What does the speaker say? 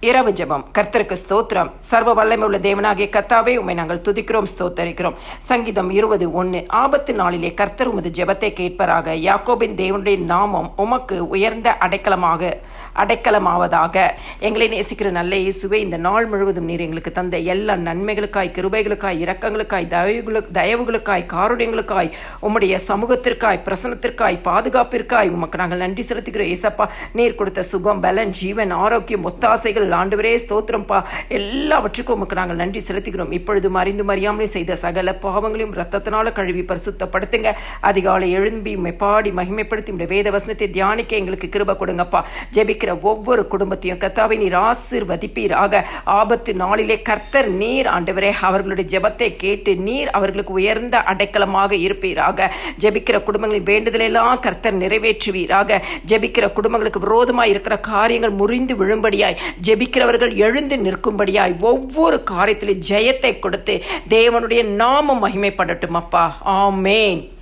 இரவு ஜெபம். கர்த்தருக்கு ஸ்தோத்திரம். சர்வ வல்லமை உள்ள தேவனாகிய கத்தாவே உம்மை நாங்கள் துதிக்கிறோம் ஸ்தோத்தரிக்கிறோம். சங்கீதம் இருபது ஒன்று ஆபத்து நாளிலே கர்த்தர் உமது ஜெபத்தை கேட்பராக. யாக்கோபின் தேவனுடைய நாமம் உமக்கு உயர்ந்த அடைக்கலமாக அடைக்கலமாவதாக. எங்களை நேசிக்கிற நல்ல இயேசுவே இந்த நாள் முழுவதும் நீர் எங்களுக்கு தந்த எல்லா நன்மைகளுக்காய் கிருபைகளுக்காய் இரக்கங்களுக்காய் தயவுகளு தயவுகளுக்காய் காருண்யங்களுக்காய் உம்முடைய சமூகத்திற்காய் பிரசனத்திற்காய் பாதுகாப்பிற்காய் உமக்கு நாங்கள் நன்றி செலுத்துகிறோம். ஏசப்பா நீர் கொடுத்த சுகம் பலன் ஜீவன் ஆரோக்கியம் ஒத்தாசைகள் ஆண்டவரே ஸ்தோத்திரம்ப்பா எல்லாவற்றுக்கும் உமக்கு நாங்கள் நன்றி செலுத்துகிறோம். இப்பொழுது மறைந்து மறியாமலே செய்த சகல பாவங்களையும் ரத்தத்தினால கழுவி பரிசுத்தப்படுத்துங்க. அதிகாலை எழும்பி உம்மை பாடி மகிமைப்படுத்தி உடைய வேத வசனத்தை தியானிக்க எங்களுக்கு கிருப கொடுங்கப்பா. ஜெபிக்கிற ஒவ்வொரு குடும்பத்தையும் கத்தாவை நீர் ஆசிர்வதிப்பீராக. ஆபத்து நாளிலே கர்த்தர் நீர் ஆண்டவரே அவர்களுடைய ஜெபத்தை கேட்டு நீர் அவர்களுக்கு உயர்ந்த அடைக்கலமாக இருப்பீராக. ஜெபிக்கிற குடும்பங்களின் வேண்டுதலெல்லாம் கர்த்தர் நிறைவேற்றுவீராக. ஜெபிக்கிற குடும்பங்களுக்கு விரோதமாக இருக்கிற காரியங்கள் முறிந்து விழும்படியாய். ஜெபிக்கிறவர்கள் எழுந்து நிற்கும்படியாய் ஒவ்வொரு காரியத்திலும் ஜெயத்தை கொடுத்து தேவனுடைய நாமம் மகிமைப்படட்டும் அப்பா. ஆமேன்.